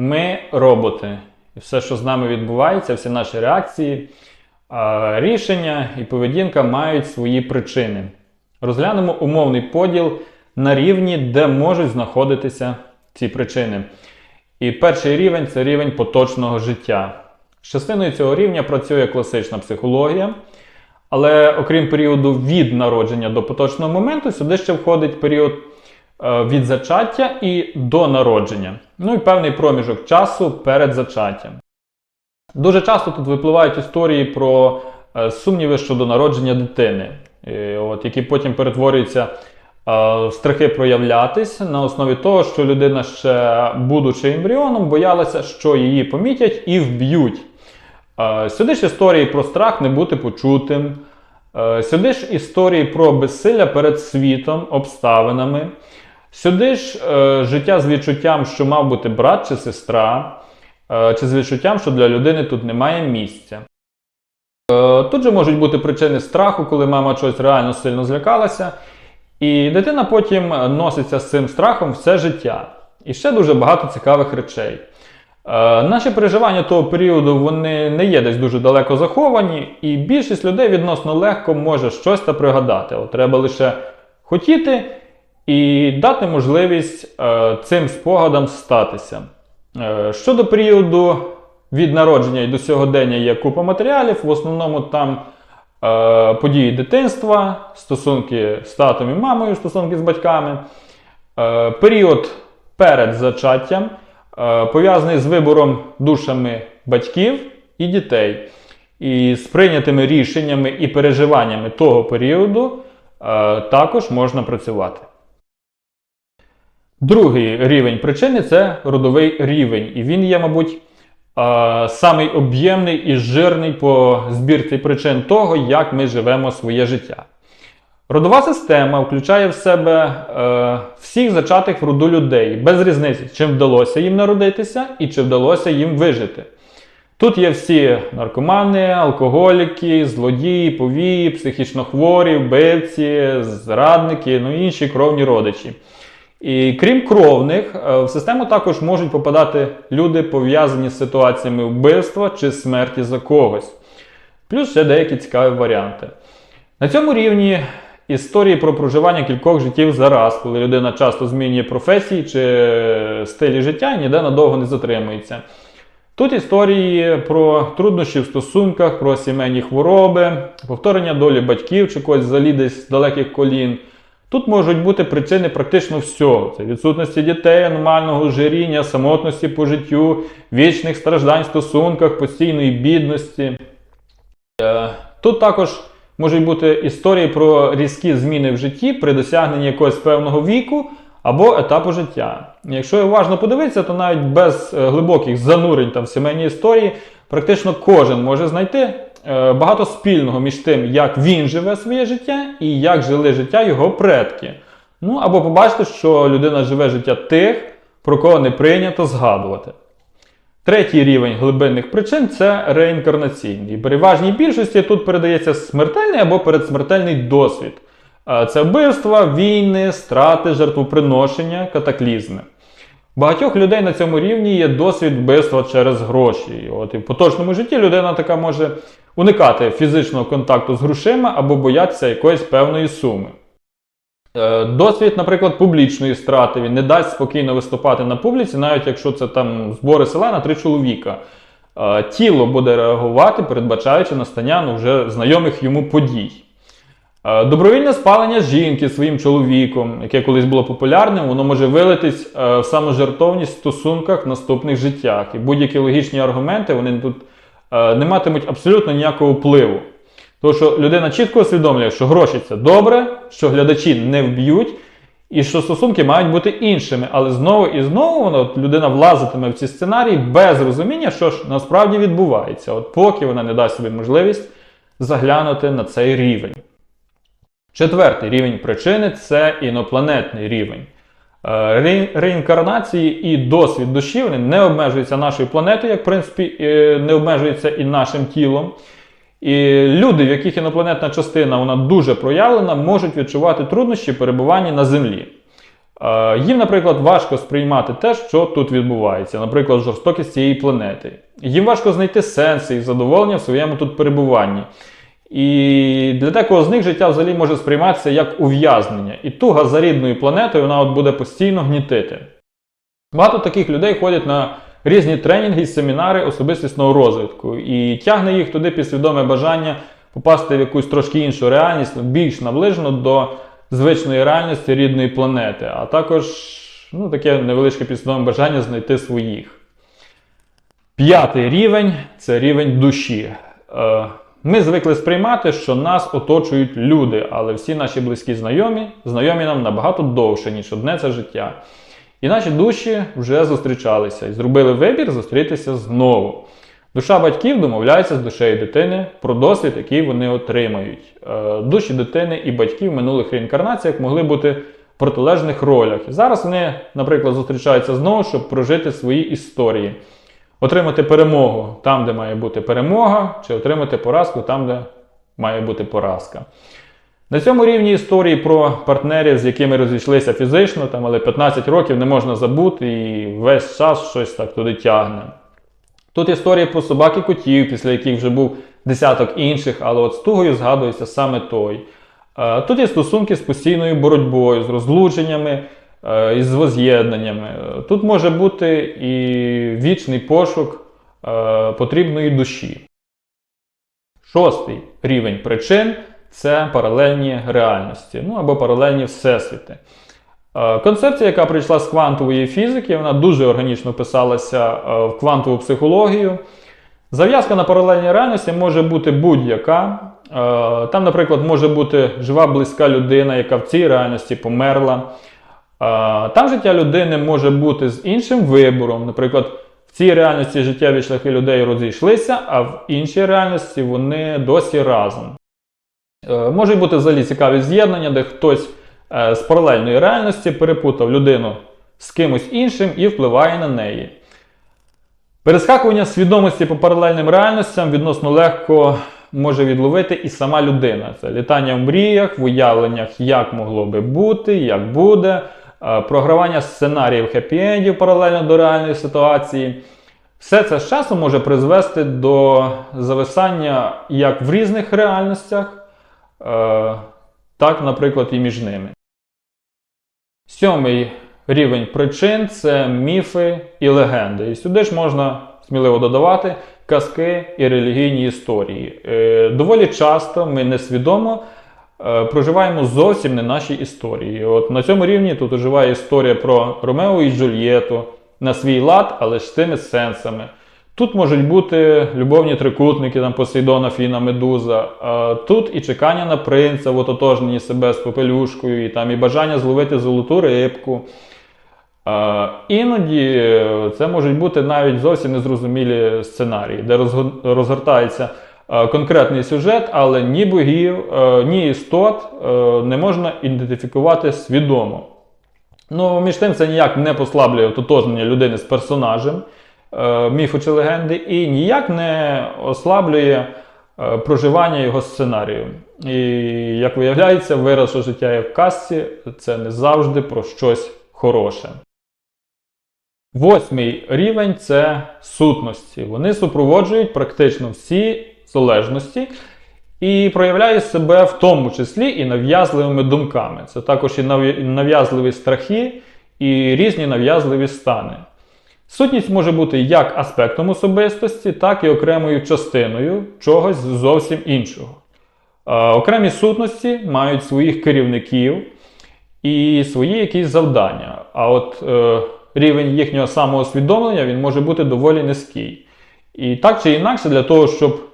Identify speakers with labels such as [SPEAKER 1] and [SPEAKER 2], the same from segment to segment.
[SPEAKER 1] Ми роботи. І все, що з нами відбувається, всі наші реакції, рішення і поведінка мають свої причини. Розглянемо умовний поділ на рівні, де можуть знаходитися ці причини. І перший рівень це рівень поточного життя. З частиною цього рівня працює класична психологія. Але окрім періоду від народження до поточного моменту, сюди ще входить період від зачаття і до народження. Ну і певний проміжок часу перед зачаттям. Дуже часто тут випливають історії про е, сумніви щодо народження дитини, е, от, які потім перетворюються е, в страхи проявлятись на основі того, що людина ще, будучи ембріоном, боялася, що її помітять і вб'ють. Е, Сюди ж історії про страх не бути почутим. Е, Сюди ж історії про безсилля перед світом, обставинами. Сюди ж е, життя з відчуттям, що мав бути брат чи сестра, е, чи з відчуттям, що для людини тут немає місця. Е, Тут же можуть бути причини страху, коли мама щось реально сильно злякалася. І дитина потім носиться з цим страхом все життя. І ще дуже багато цікавих речей. Е, Наші переживання того періоду вони не є десь дуже далеко заховані, і більшість людей відносно легко може щось та пригадати. От треба лише хотіти і дати можливість е, цим спогадам статися. Е, Щодо періоду від народження і до сьогодення є купа матеріалів, в основному там е, події дитинства, стосунки з татом і мамою, стосунки з батьками, період перед зачаттям пов'язаний з вибором душами батьків і дітей. І з прийнятими рішеннями і переживаннями того періоду також можна працювати. Другий рівень причини це родовий рівень. І він є, мабуть, самий об'ємний і жирний по збірці причин того, як ми живемо своє життя. Родова система включає в себе е, всіх зачатих в роду людей, без різниці, чим вдалося їм народитися і чи вдалося їм вижити. Тут є всі наркомани, алкоголіки, злодії, повії, психічно хворі, вбивці, зрадники, ну і інші кровні родичі. І крім кровних, е, в систему також можуть попадати люди, пов'язані з ситуаціями вбивства чи смерті за когось. Плюс ще деякі цікаві варіанти. На цьому рівні історії про проживання кількох життів за раз, коли людина часто змінює професії чи стилі життя ніде надовго не затримується. Тут історії про труднощі в стосунках, про сімейні хвороби, повторення долі батьків чи когось взагалі десь з далеких колін. Тут можуть бути причини практично всього: це відсутності дітей, аномального ожиріння, самотності по життю, вічних страждань в стосунках, постійної бідності. Е, Тут також можуть бути історії про різкі зміни в житті при досягненні якогось певного віку або етапу життя. Якщо уважно подивитися, то навіть без е, глибоких занурень там в сімейні історії практично кожен може знайти багато спільного між тим, як він живе своє життя і як жили життя його предки. Ну або побачити, що людина живе життя тих, про кого не прийнято згадувати. Третій рівень глибинних причин це реінкарнаційний. В переважній більшості тут передається смертельний або передсмертельний досвід. Е, Це вбивства, війни, страти, жертвоприношення, катаклізми. Багатьох людей на цьому рівні є досвід вбивства через гроші. От і в поточному житті людина така може уникати фізичного контакту з грошима або боятися якоїсь певної суми. Е, Досвід, наприклад, публічної страти. Він не дасть спокійно виступати на публіці, навіть якщо це там збори села на три чоловіка. Е, Тіло буде реагувати, передбачаючи настання ну, вже знайомих йому подій. Е, Добровільне спалення жінки своїм чоловіком, яке колись було популярним, воно може вилитись е, в саможертовність в стосунках в наступних життях. І будь-які логічні аргументи вони тут е, не матимуть абсолютно ніякого впливу. Тому що людина чітко усвідомлює, що гроші це добре, що глядачі не вб'ють, і що стосунки мають бути іншими. Але знову і знову воно, людина влазитиме в ці сценарії без розуміння, що ж насправді відбувається, от поки вона не дасть собі можливість заглянути на цей рівень. Четвертий рівень причини це інопланетний рівень. Е, ре- Реінкарнації і досвід душі вони не обмежуються нашою планетою, як в принципі е, не обмежуються і нашим тілом. І люди, в яких інопланетна частина вона дуже проявлена, можуть відчувати труднощі перебування на Землі. Е, Їм, наприклад, важко сприймати те, що тут відбувається, наприклад, жорстокість цієї планети. Їм важко знайти сенси і задоволення в своєму тут перебуванні. І для декого з них життя взагалі може сприйматися як ув'язнення. І туга за рідною планетою вона от буде постійно гнітити. Багато таких людей ходять на різні тренінги і семінари особистісного розвитку, і тягне їх туди підсвідоме бажання попасти в якусь трошки іншу реальність, більш наближену до звичної реальності рідної планети, а також ну, таке невеличке підсвідоме бажання знайти своїх. П'ятий рівень це рівень душі. Ми звикли сприймати, що нас оточують люди, але всі наші близькі знайомі знайомі нам набагато довше, ніж одне це життя. І наші душі вже зустрічалися і зробили вибір зустрітися знову. Душа батьків домовляється з душею дитини про досвід, який вони отримають. Е, Душі дитини і батьків в минулих реінкарнаціях могли бути в протилежних ролях. Зараз вони, наприклад, зустрічаються знову, щоб прожити свої історії, отримати перемогу там, де має бути перемога, чи отримати поразку там, де має бути поразка. На цьому рівні історії про партнерів, з якими розійшлися фізично, там, але 15 років не можна забути і весь час щось так туди тягне. Тут історії про собак і котів, після яких вже був десяток інших, але от з тугою згадується саме той. Е, Тут є стосунки з постійною боротьбою, з розлученнями е, і з воз'єднаннями. Е, Тут може бути і вічний пошук е, потрібної душі. Шостий рівень причин це паралельні реальності, ну або паралельні всесвіти. Концепція, яка прийшла з квантової фізики, вона дуже органічно вписалася е, в квантову психологію. Зав'язка на паралельній реальності може бути будь-яка. Там, наприклад, може бути жива близька людина, яка в цій реальності померла. Там життя людини може бути з іншим вибором. Наприклад, в цій реальності життєві шляхи людей розійшлися, а в іншій реальності вони досі разом. Е, Можуть бути взагалі цікаві з'єднання, де хтось е, з паралельної реальності перепутав людину з кимось іншим і впливає на неї. Перескакування свідомості по паралельним реальностям відносно легко може відловити і сама людина. Це літання в мріях, в уявленнях, як могло би бути, як буде, програвання сценаріїв хеппі-ендів паралельно до реальної ситуації. Все це з часом може призвести до зависання як в різних реальностях, е, так, наприклад, і між ними. Сьомий рівень причин це міфи і легенди. І сюди ж можна сміливо додавати казки і релігійні історії. Е, Доволі часто ми несвідомо е, проживаємо зовсім не наші історії. От на цьому рівні тут оживає історія про Ромео і Джульєту на свій лад, але з тими сенсами. Тут можуть бути любовні трикутники, там Посейдона, Фіна, Медуза. А тут і чекання на принца в ототожненні себе з попелюшкою, і там і бажання зловити золоту рибку. А, іноді е, це можуть бути навіть зовсім незрозумілі сценарії, де розго- розгортається е, конкретний сюжет, але ні богів, е, ні істот е, не можна ідентифікувати свідомо. Ну, між тим, це ніяк не послаблює ототожнення людини з персонажем е, міфу чи легенди, і ніяк не ослаблює е, проживання його сценарію. І як виявляється, вираз, що життя є в казці, це не завжди про щось хороше. Восьмий рівень це сутності. Вони супроводжують практично всі залежності і проявляють себе в тому числі і нав'язливими думками. Це також і нав'язливі страхи і різні нав'язливі стани. Сутність може бути як аспектом особистості, так і окремою частиною чогось зовсім іншого. Окремі сутності мають своїх керівників і свої якісь завдання. А от е, рівень їхнього самоусвідомлення він може бути доволі низький. І так чи інакше, для того, щоб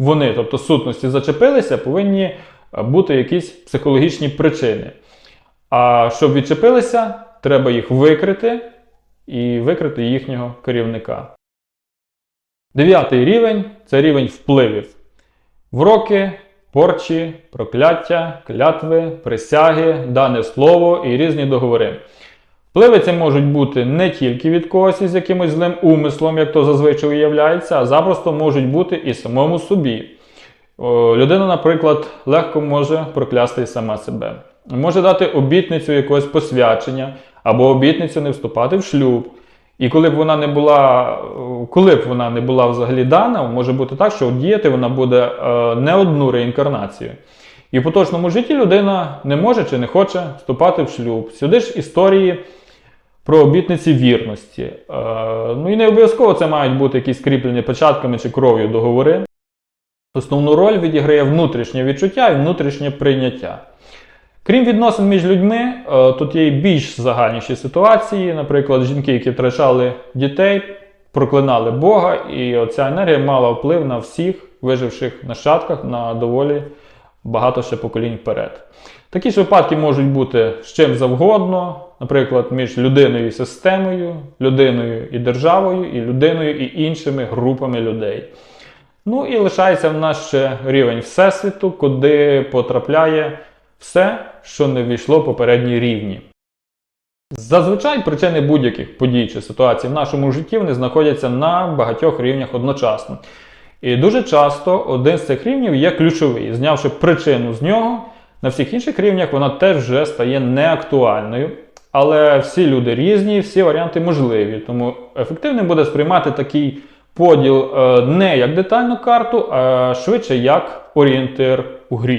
[SPEAKER 1] вони, тобто сутності, зачепилися, повинні е, бути якісь психологічні причини. А щоб відчепилися, треба їх викрити і викрити їхнього керівника. Дев'ятий рівень це рівень впливів. Вроки, порчі, прокляття, клятви, присяги, дане слово і різні договори. Впливи ці можуть бути не тільки від когось із якимось злим умислом, як то зазвичай уявляється, а запросто можуть бути і самому собі. Людина, наприклад, легко може проклясти і сама себе. може дати обітницю якогось посвячення або обітницю не вступати в шлюб. І коли б вона не була, коли б вона не була взагалі дана, може бути так, що діяти вона буде е, не одну реінкарнацію. І в поточному житті людина не може чи не хоче вступати в шлюб. Сюди ж історії про обітниці вірності. Е, ну і не обов'язково це мають бути якісь скріплені печатками чи кров'ю договори. Основну роль відіграє внутрішнє відчуття і внутрішнє прийняття. Крім відносин між людьми, е, тут є і більш загальніші ситуації. Наприклад, жінки, які втрачали дітей, проклинали Бога, і оця енергія мала вплив на всіх виживших нащадках на доволі багато ще поколінь вперед. Такі ж випадки можуть бути з чим завгодно, наприклад, між людиною і системою, людиною і державою, і людиною і іншими групами людей. Ну і лишається в нас ще рівень Всесвіту, куди потрапляє все, що не ввійшло в попередні рівні. Зазвичай причини будь-яких подій чи ситуацій в нашому житті вони знаходяться на багатьох рівнях одночасно. І дуже часто один з цих рівнів є ключовий. Знявши причину з нього, на всіх інших рівнях вона теж вже стає неактуальною. Але всі люди різні, всі варіанти можливі. Тому ефективним буде сприймати такий поділ е, не як детальну карту, а швидше як орієнтир у грі.